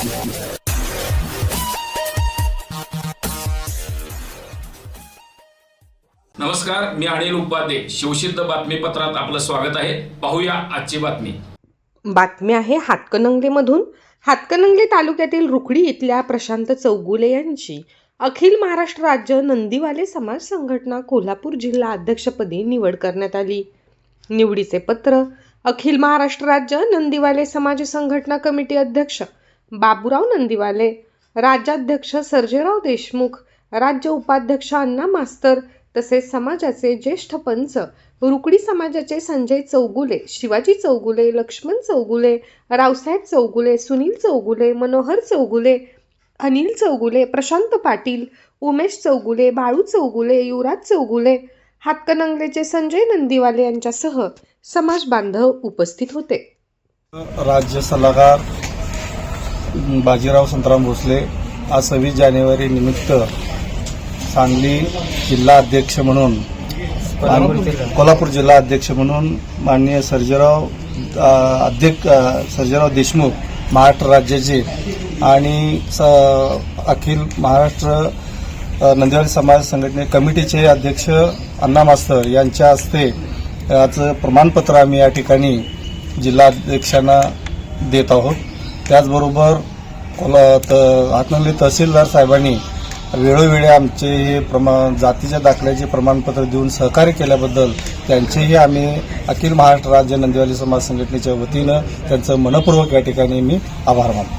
नमस्कार मी अनिल उपाध्ये. शिवसिद्ध बातमीपत्रात आपलं स्वागत आहे. पाहूया आजची बातमी. बातमी आहे हातकणंगलेमधून. हातकणंगले तालुक्यातील रुकडी इथल्या प्रशांत चौगुले यांची. अखिल महाराष्ट्र राज्य नंदीवाले समाज संघटना कोल्हापूर जिल्हा अध्यक्षपदी निवड करण्यात आली. निवडीचे पत्र. अखिल महाराष्ट्र राज्य नंदीवाले समाज संघटना कमिटी अध्यक्ष बाबूराव नंदीवाले राज्याध्यक्ष सर्जेराव देशमुख राज्य उपाध्यक्ष अण्णा मास्तर तसेच समाजाचे ज्येष्ठ पंच रुकडी समाजाचे संजय चौगुले शिवाजी चौगुले लक्ष्मण चौगुले रावसाहेब चौगुले सुनील चौगुले मनोहर चौगुले अनिल चौगुले प्रशांत पाटील उमेश चौगुले बाळू चौगुले युवराज चौगुले हातकणंगलेचे संजय नंदीवाले यांच्यासह समाज बांधव उपस्थित होते. राज्य सल्लागार बाजीराव संतराम भोसले आज सव्वीस जानेवारी निमित्त सांगली जिल्हा अध्यक्ष म्हणून कोल्हापूर जिल्हा अध्यक्ष म्हणून माननीय सर्जेराव अध्यक्ष अ, सर्जेराव देशमुख महाराष्ट्र राज्याचे आणि स- अखिल महाराष्ट्र अ, नंदिवाली समाज संघटने कमिटीचे अध्यक्ष अण्णा मास्तर यांच्या हस्ते याचं प्रमाणपत्र आम्ही या ठिकाणी जिल्हा अध्यक्षांना देत आहोत. त्याचबरोबर कोला त हातनगली तहसीलदार साहेबांनी वेळोवेळी आमचे हे प्रमा जातीच्या दाखल्याचे प्रमाणपत्र देऊन सहकार्य केल्याबद्दल त्यांचेही आम्ही अखिल महाराष्ट्र राज्य नंदिवाली समाज संघटनेच्या वतीनं त्यांचं मनपूर्वक या ठिकाणी मी आभार मानतो.